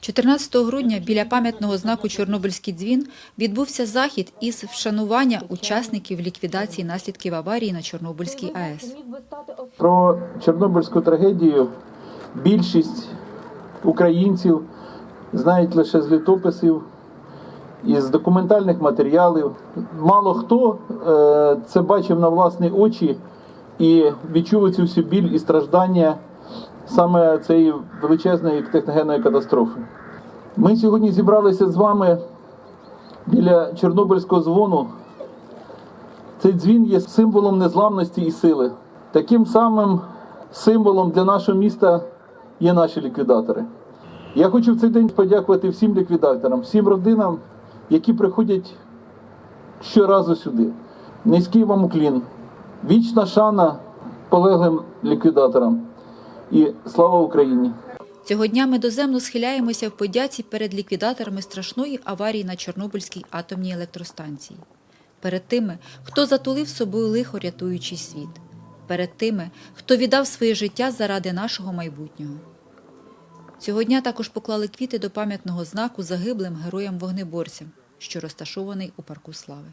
14 грудня біля пам'ятного знаку Чорнобильський дзвін відбувся захід із вшанування учасників ліквідації наслідків аварії на Чорнобильській АЕС. Про Чорнобильську трагедію більшість українців знають лише з літописів із документальних матеріалів. Мало хто е, це бачив на власні очі і відчув цю всю біль і страждання саме цієї величезної техногенної катастрофи. Ми сьогодні зібралися з вами біля Чорнобильського дзвону цей дзвін є символом незламності і сили. Таким самим символом для нашого міста є наші ліквідатори. Я хочу в цей день подякувати всім ліквідаторам, всім родинам, які приходять щоразу сюди. Низький вам уклін, вічна шана полеглим ліквідаторам. І слава Україні! Цього дня ми доземно схиляємося в подяці перед ліквідаторами страшної аварії на Чорнобильській атомній електростанції, перед тими, хто затулив собою лихо рятуючий світ, перед тими, хто віддав своє життя заради нашого майбутнього. Цього дня також поклали квіти до пам'ятного знаку загиблим героям-вогнеборцям, що розташований у парку слави.